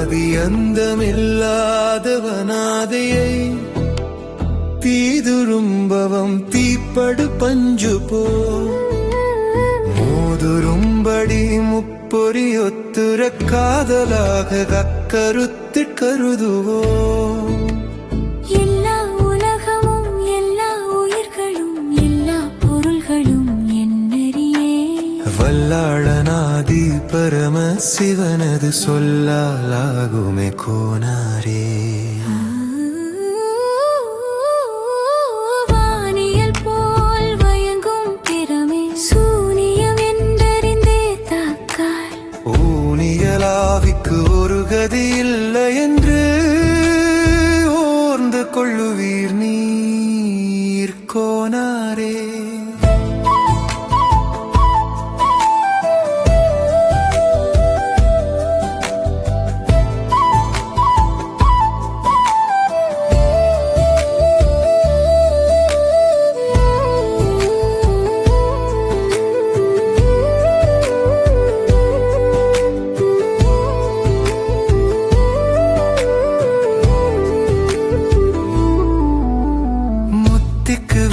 ஆதி அந்தமில்லாதவனாதையை தீதுரும்பவம் தீப்படு பஞ்சு போ. மோதுரும்படி முப்பொறி ஒத்துர காதலாக கக்கருத்து கருதுவோ. சிவனது சொல்லாலாகுமே கோனாரே வானியல் போல் வயங்கும் திறமே சூனியம் என்றறிந்தே தாக்கால் ஊனியலாவிக்கு ஒரு கதி இல்லை என்று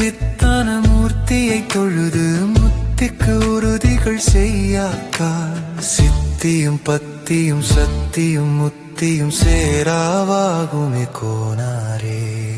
முத்திக்கு மூர்த்தியை தொழுது முத்திக்கு உறுதிகள் செய்யாக்கா. சித்தியும் பத்தியும் சத்தியும் முத்தியும் சேராவாகுமே கோனாரே.